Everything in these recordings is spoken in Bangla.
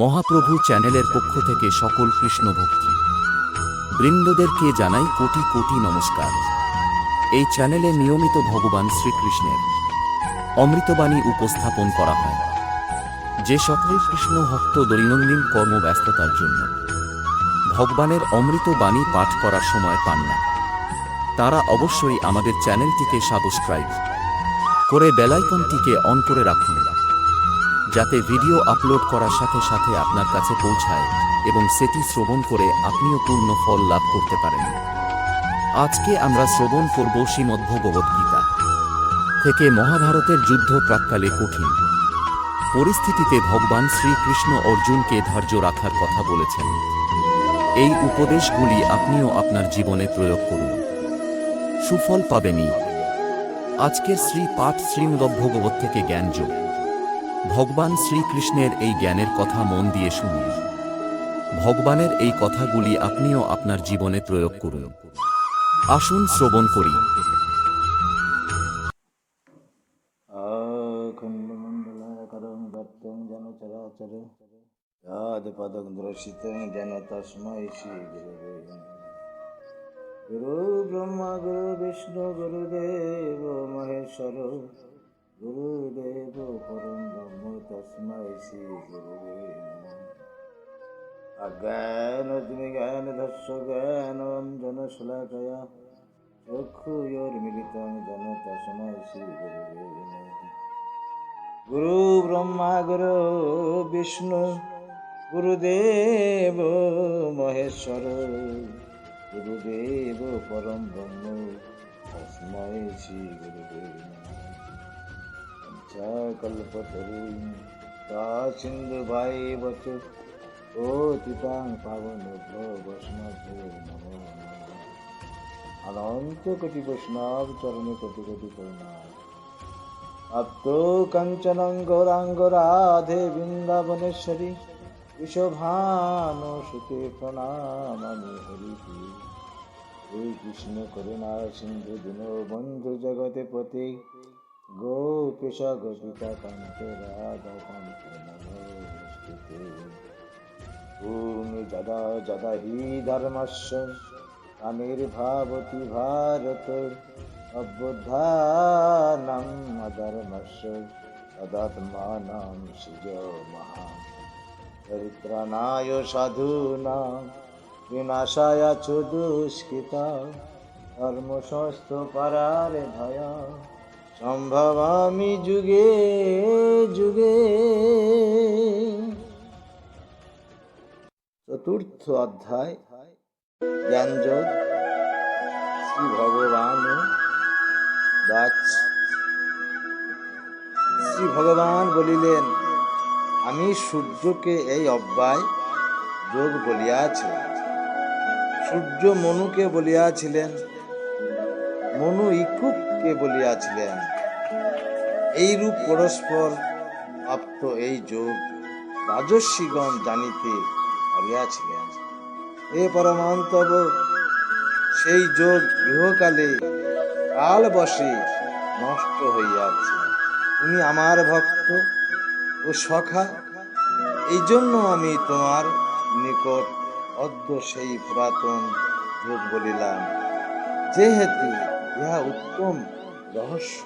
মহাপ্রভু চ্যানেলের পক্ষ থেকে সকল কৃষ্ণ ভক্তি বৃন্দদেরকে জানাই কোটি কোটি নমস্কার। এই চ্যানেলে নিয়মিত ভগবান শ্রীকৃষ্ণের অমৃতবাণী উপস্থাপন করা হয়। যে সকল কৃষ্ণ ভক্ত দৈনন্দিন কর্মব্যস্ততার জন্য ভগবানের অমৃত বাণী পাঠ করার সময় পান না, তারা অবশ্যই আমাদের চ্যানেলটিকে সাবস্ক্রাইব করে বেলাইকনটিকে অন করে রাখুন। যাতে ভিডিও আপলোড করার সাথে সাথে আপনার কাছে পৌঁছায় এবং সেটি শ্রবণ করে আপনিও পূর্ণ ফল লাভ করতে পারেন। আজকে আমরা শ্রবণ করব শ্রীমদ্ভগবদ্গীতা থেকে মহাভারতের যুদ্ধ প্রাককালে কঠিন। পরিস্থিতিতে ভগবান শ্রীকৃষ্ণ অর্জুনকে ধৈর্য রাখার কথা বলেছেন। এই উপদেশগুলি আপনিও আপনার জীবনে প্রয়োগ করুন। সুফল পাবেনই। আজকের শ্রী পাঠ শ্রীমদ্ভগবত থেকে জ্ঞানযোগ। ভগবান শ্রীকৃষ্ণের এই জ্ঞানের কথা মন দিয়ে শুনুন। ভগবানের এই কথাগুলি আপনিও আপনার জীবনে প্রয়োগ করুন। আসুন শ্রবণ করি। যেন গুরু গুরু ব্রহ্মা, গুরু বিষ্ণু, গুরুদেব, মহেশ্বর, গুরু अज्ञानज्ञानधस्स ज्ञानञ्जनशलाकया चक्षुयोर्मिलितं जन तस्मै श्रीगुरुवे गुरुब्रह्मा गुरुविष्णु गुरुदेव महेश्वर गुरुदेव परं ब्रह्म तस्मै श्रीगुरुवे कल्पतरु ता सिन्धुभाई वचु ও তিতাং পাবন বৈষ্ণব নমো অনন্ত কোটি বৈষ্ণব, চরণে কোটি কোটি আপ্ত কাঞ্চনং গৌরাঙ্গ রাধে বৃন্দাবনেশ্বরী সুতে প্রণামামি হরিতি শ্রী কৃষ্ণ করুণা সিন্ধু দিন বন্ধু জগতে পতি গোপেশ গোপিকা কান্ত রাধা কান্ত ভূমি যদা যদা হি ধর্মস্য। আনির্ভাবতি ভারত অবুদ্ধানাম অধর্মস্য। তদাত্মানাম সৃজ মহা চরিত্রানায় সাধূনাম বিনাশায় চ দুষ্কৃতা। ধর্মসস্থ পরারে ভয়। সম্ভবামি যুগে যুগে। চতুর্থ অধ্যায়, জ্ঞানযোগ, শ্রী ভগবান শ্রী ভগবান বলিলেন, আমি সূর্যকে এই অব্যয় যোগ বলিয়াছিলাম। সূর্য মনুকে বলিয়াছিলেন, মনু ইকুককে বলিয়াছিলেন। এইরূপ পরস্পর প্রাপ্ত এই যোগ রাজস্বীগণ জানিতে পারিয়াছিলেন এ পরমান্তব সেই যোগ গৃহকালে কাল বসে নষ্ট হইয়াছে। তুমি আমার ভক্ত ও সখা এই জন্য আমি তোমার নিকট অদ্য সেই পুরাতন যোগ বলিলাম, যেহেতু ইহা উত্তম রহস্য।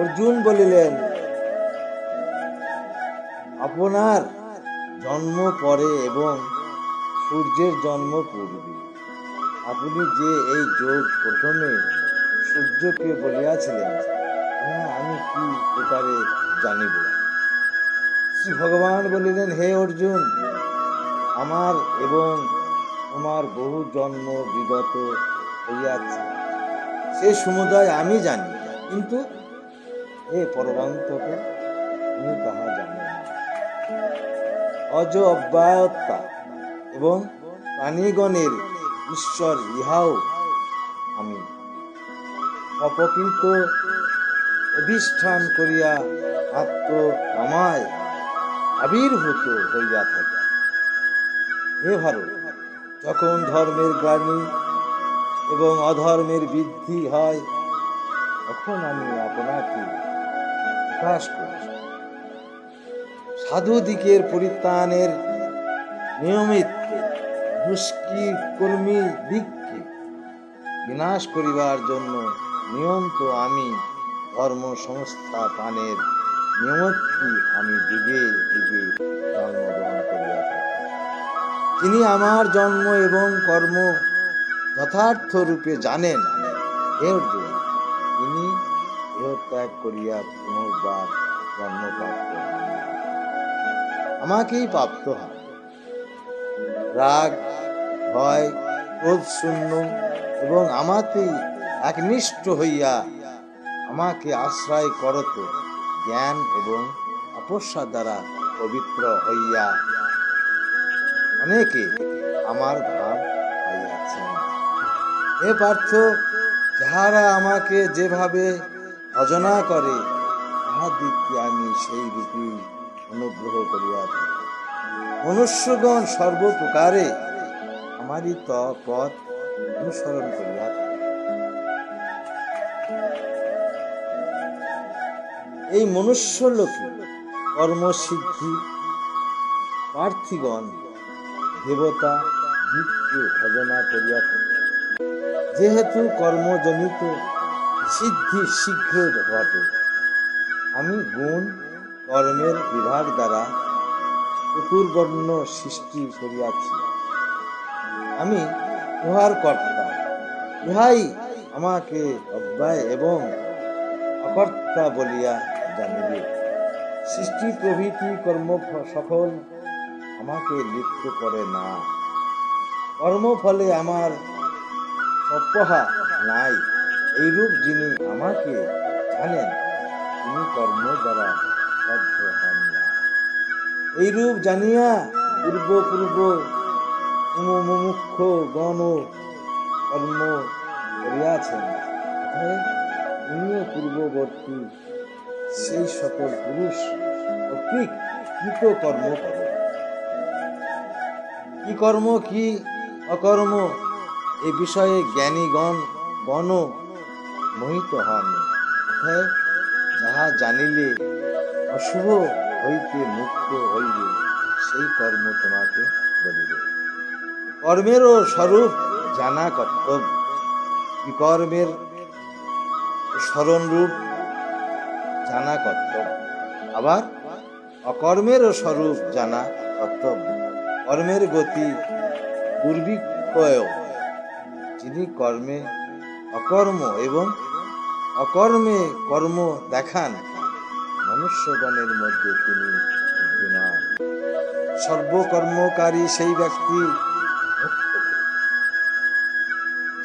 অর্জুন বলিলেন, আপনার জন্ম পরে এবং সূর্যের জন্ম পূর্বে। আপনি যে এই যোগ প্রথমে সূর্যকে বলিয়াছিলেন হ্যাঁ আমি কি প্রকারে জানিব? শ্রী ভগবান বলিলেন, হে অর্জুন, আমার এবং তোমার বহু জন্ম বিগত হইয়াছে। সে সমুদায় আমি জানি, কিন্তু হে পরমান্তক তুমি অজ অব্যায়ত্তা এবং প্রাণীগণের ঈশ্বর ইহাও আমি। অপকৃত অধিষ্ঠান করিয়া আত্ম আমায় আবির্ভূত হইয়া থাকে। হে ভারত, যখন ধর্মের গ্লানি এবং অধর্মের বৃদ্ধি হয়, তখন আমি আপনাকে প্রকাশ করি। সাধু দিকের পরিত্রাণের নিয়মিত দুষ্কৃকর্মী দিককে বিনাশ করিবার জন্য নিয়ন্ত আমি ধর্ম সংস্থা পানের নিয়মটি আমি যুগে যুগে জন্মগ্রহণ করিয়া থাকি তিনি আমার জন্ম এবং কর্ম যথার্থ রূপে জানেন, হে তিনি দেহ ত্যাগ করিয়া পুনর্বার জন্মপ্রাপ্ত হন। আমাকেই প্রাপ্ত হয়। রাগ, ভয়, ক্রোধ শূন্য এবং আমাতেই একনিষ্ঠ হইয়া আমাকে আশ্রয় করত জ্ঞান এবং তপস্যা দ্বারা পবিত্র হইয়া। অনেকে আমার ভাব পাইয়াছেন। হে পার্থ, যাহারা আমাকে যেভাবে ভজনা করে, তাহাদিগকে আমি সেই রূপে অনুগ্রহ করিয়া থাকি মনুষ্যগণ সর্বপ্রকারে আমারই ত পথ অনুসরণ করিয়া থাকে। এই মনুষ্য লোকে কর্মসিদ্ধি প্রার্থীগণ দেবতা দিককে ভজনা করিয়া থাকে। যেহেতু কর্মজনিত, সিদ্ধি শীঘ্র ঘটে। আমি গুণ কর্মের বিভাগ দ্বারা চতুর্বর্ণ সৃষ্টি করিয়াছি। আমি উহার কর্তা ইহাই আমাকে অব্যয় এবং অকর্তা বলিয়া জানিবে। সৃষ্টি প্রভৃতি কর্ম সকল আমাকে লিপ্ত করে না। কর্মফলে আমার সপ্পহা নাই, এইরূপ যিনি আমাকে জানেন, তিনি কর্ম দ্বারা এইরূপ জানিয়া পূর্ব পূর্ব মুমুক্ষ গণ কর্ম করিয়াছেন। তিনিও পূর্ববর্তী সেই সকল পুরুষ কর্তৃক কৃত কর্ম করে? কি কর্ম, কি অকর্ম, এ বিষয়ে জ্ঞানীগণ গণ মোহিত হন। অতএব যাহা জানিলে অশুভ হইতে মুক্ত হইবে, সেই কর্ম তোমাকে বলিবে। কর্মেরও স্বরূপ জানা কর্তব্য। বিকর্মের স্মরণরূপ জানা কর্তব্য? আবার অকর্মেরও স্বরূপ জানা কর্তব্য। কর্মের গতি দুর্বিক্ষয় যিনি কর্মে অকর্ম এবং অকর্মে কর্ম দেখান মনুষ্যগণের মধ্যে তিনি সর্বকর্মকারী সেই ব্যক্তি।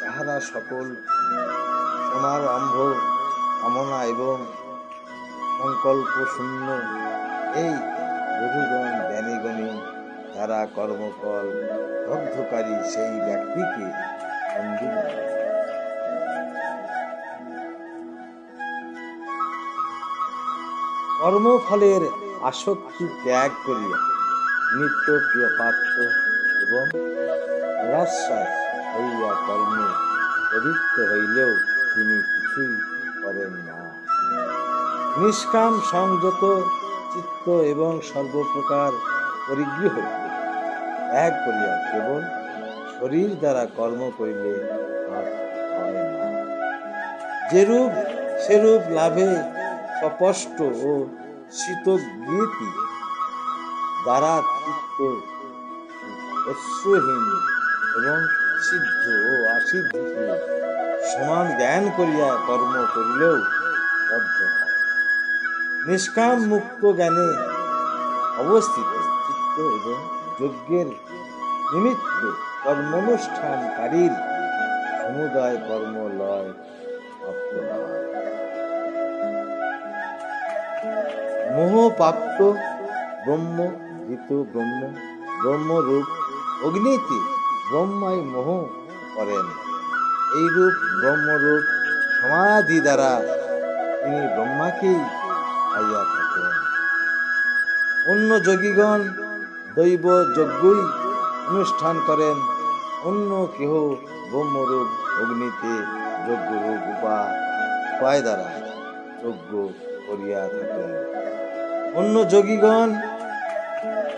যাহারা সকল সমারম্ভ কামনা এবং সংকল্প শূন্য, এই বহুগণ জ্ঞানীগণী যারা কর্মফল দগ্ধকারী সেই ব্যক্তিকে বন্ধু কর্মফলের আসক্তি ত্যাগ করিয়া নিত্য প্রিয় পাত্র এবং হইয়া কর্মে প্রবৃত্ত হইলেও তিনি কিছুই করেন না। নিষ্কাম, সংযত, চিত্ত এবং সর্বপ্রকার পরিগৃহ ত্যাগ করিয়া কেবল শরীর দ্বারা কর্ম করিলে যেরূপ, সেরূপ লাভে স্পষ্ট ও শীতজ্ঞীতি দ্বারা চিত্ত অশ্রুহীন এবং সিদ্ধ ও অসিদ্ধকে সমান জ্ঞান করিয়া কর্ম করিলেও বদ্ধ হয়। নিষ্কাম মুক্ত জ্ঞানে অবস্থিত চিত্ত এবং যজ্ঞের নিমিত্ত কর্মানুষ্ঠানকারীর সমুদয় কর্ম লয় প্রাপ্ত মোহপ্রাপ্ত ব্রহ্ম জিত ব্রহ্ম, ব্রহ্মরূপ অগ্নিতে ব্রহ্মাই মোহ করেন। এইরূপ ব্রহ্মরূপ সমাধি দ্বারা তিনি ব্রহ্মাকেই পাইয়া থাকেন। অন্য যোগীগণ দৈব যজ্ঞই অনুষ্ঠান করেন। অন্য কেহ ব্রহ্মরূপ অগ্নিতে যজ্ঞরূপ উপা উপায় দ্বারা যজ্ঞ করিয়া থাকেন। অন্য যোগীগণ,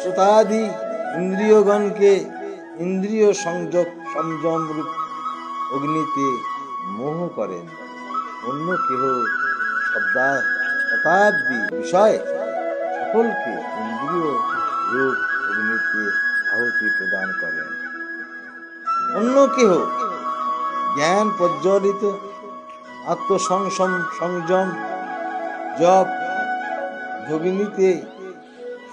শ্রোতাদি, ইন্দ্রিয়গণকে ইন্দ্রিয় সংযোগ সংযম রূপ অগ্নিতে মোহ করেন। অন্য কেহ শব্দা শতাব্দী বিষয় সকলকে ইন্দ্রিয় রূপ অগ্নিতে আহুতি প্রদান করেন। অন্য কেহ জ্ঞান প্রজ্বলিত আত্মসংসম সংযম, জপ যোগিনীতে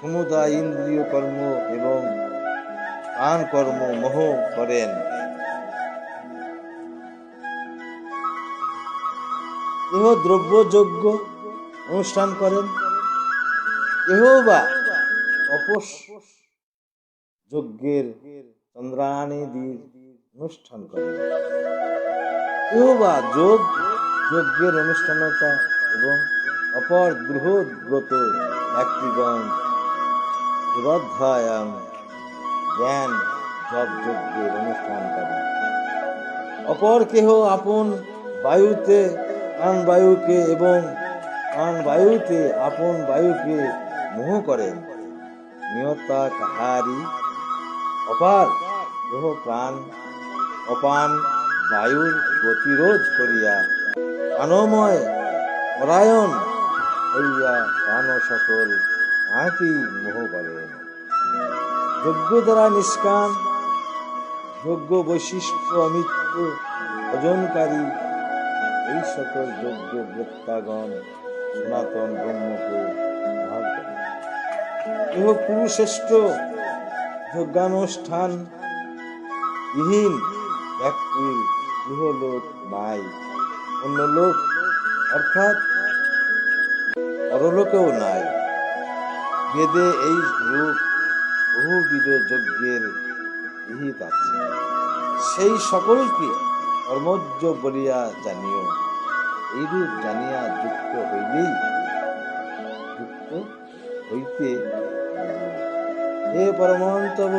সমুদায় ইন্দ্রিয় কর্ম এবং প্রাণ কর্ম মোহ করেন। কেহ দ্রব্যযজ্ঞ অনুষ্ঠান করেন। কেহ বা তপস যজ্ঞের চন্দ্রাণীদির অনুষ্ঠান করেন। কেহ বা যোগ, যজ্ঞের অনুষ্ঠানতা এবং অপর বৃহৎ ব্রত ব্যক্তিগণ যোগাধ্যায়াম জ্ঞান জপ যজ্ঞের অনুষ্ঠান করেন। অপর কেহ আপন বায়ুতে প্রাণ বায়ুকে এবং প্রাণ বায়ুতে আপন বায়ুকে মোহ করেন, নিয়তা কাহারি অপার দেহ প্রাণ, অপান বায়ুর গতিরোধ করিয়া আনময় পরায়ণ হইয়া প্রাণ সকল আঁতি মোহ করেন যজ্ঞ দ্বারা নিষ্কাম যজ্ঞ বৈশিষ্ট্য অমিত্র ভজনকারী, এই সকল যজ্ঞ বৃত্তাগণ সনাতন ব্রহ্মকে কেহ কুরুশ্রেষ্ঠ যজ্ঞানুষ্ঠান বিহীন ব্যক্তির গৃহলোক নাই, অন্য লোক অর্থাৎ পরলোকেও নাই। বেদে এই রূপ বহুবিধ যজ্ঞের বিহিত আছে। সেই সকলকে কর্মজ্ঞ বলিয়া জানিও। এইরূপ জানিয়া যুক্ত হইলেই যুক্ত হইতে। হে পরমন্তব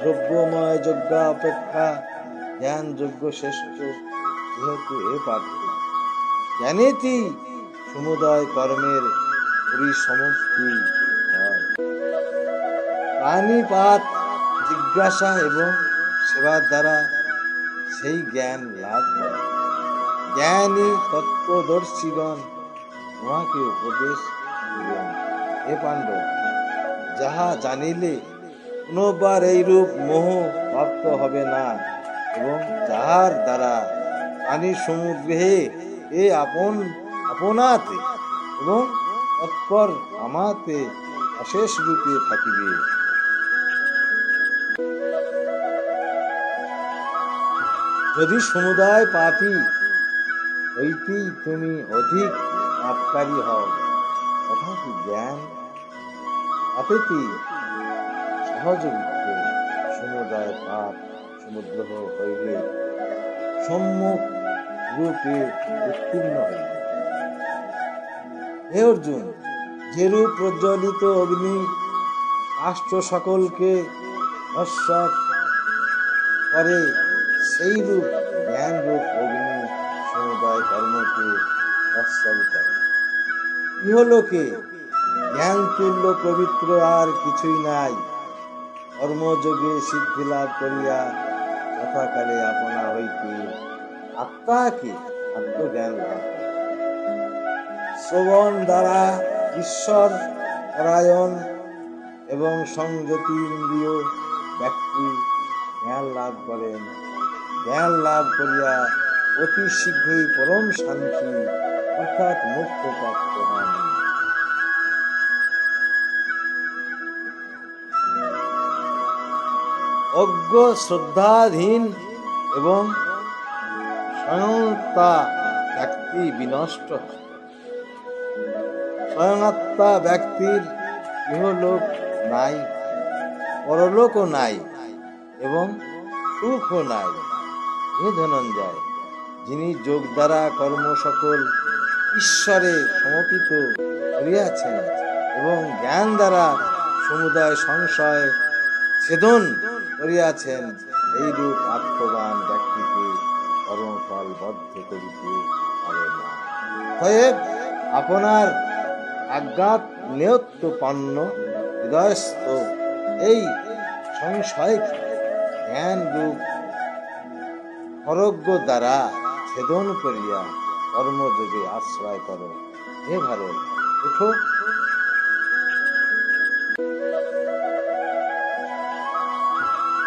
দ্রব্যময় যজ্ঞ অপেক্ষা জ্ঞান যজ্ঞ শ্রেষ্ঠ, যেহেতু এ পার্থ জ্ঞানেতি সমুদয় কর্মের পরিসমাপ্তি হয়। প্রাণীপাত, জিজ্ঞাসা এবং সেবার দ্বারা সেই জ্ঞান লাভ করে জ্ঞানী তত্ত্বদর্শীগণ তোমাকে উপদেশ দিলেন, হে পাণ্ডব, যাহা জানিলে পুনর্বার এইরূপ মোহ প্রাপ্ত হবে না এবং যাহার দ্বারা প্রাণী সমুদ্রে এ আপন আপনাতে এবং তৎপর আমাতে অশেষ রূপে থাকিবে। যদি সমুদায় পাপী হইতেই তুমি অধিক পাপকারী হও, তথাপি জ্ঞান আপেতি সহযোগিত সমুদায় পাপ সমুদ্র হইলে সম্মুখ রূপে উত্তীর্ণ হইবে। হে অর্জুন, যেরূপ প্রজ্বলিত অগ্নি রাষ্ট্র সকলকে নশ্বর করে সেই রূপ জ্ঞান রূপ অগ্নি সমুদায় কর্মকে নশ্বর করে। ইহলোকে জ্ঞান তুল্য পবিত্র আর কিছুই নাই। কর্মযোগে সিদ্ধি লাভ করিয়া যথাকালে আপনা হইতে আত্মাকে আত্মজ্ঞান লাভ করে শ্রবণ দ্বারা ঈশ্বর, পরায়ণ এবং সংযতি ইন্দ্রিয় ব্যক্তি জ্ঞান লাভ করেন। জ্ঞান লাভ করিয়া অতি শীঘ্রই পরম শান্তি অর্থাৎ মুক্ত প্রাপ্ত হন। অজ্ঞ, শ্রদ্ধাধীন এবং স্বয়ংতা ব্যক্তি বিনষ্ট। হয়। স্বয়ংআত্মা ব্যক্তির ইহলোক নাই, পরলোকও নাই এবং সুখও নাই হে ধনঞ্জয়, যিনি যোগ দ্বারা কর্ম সকল ঈশ্বরে সমর্পিত করিয়াছেন এবং জ্ঞান দ্বারা সমুদায় সংশয় ছেদন করিয়াছেন, এইরূপ আত্মবান ব্যক্তিকে কর্মফল বদ্ধ করিতে পারে না অতএব আপনার আজ্ঞাত নেয়ত্ব পান্ন হৃদয়স্থ এই সংশয় জ্ঞান রূপ হরজ্ঞ দ্বারা ছেদন করিয়া কর্মযোগে আশ্রয় করো। হে ভারত, উঠো।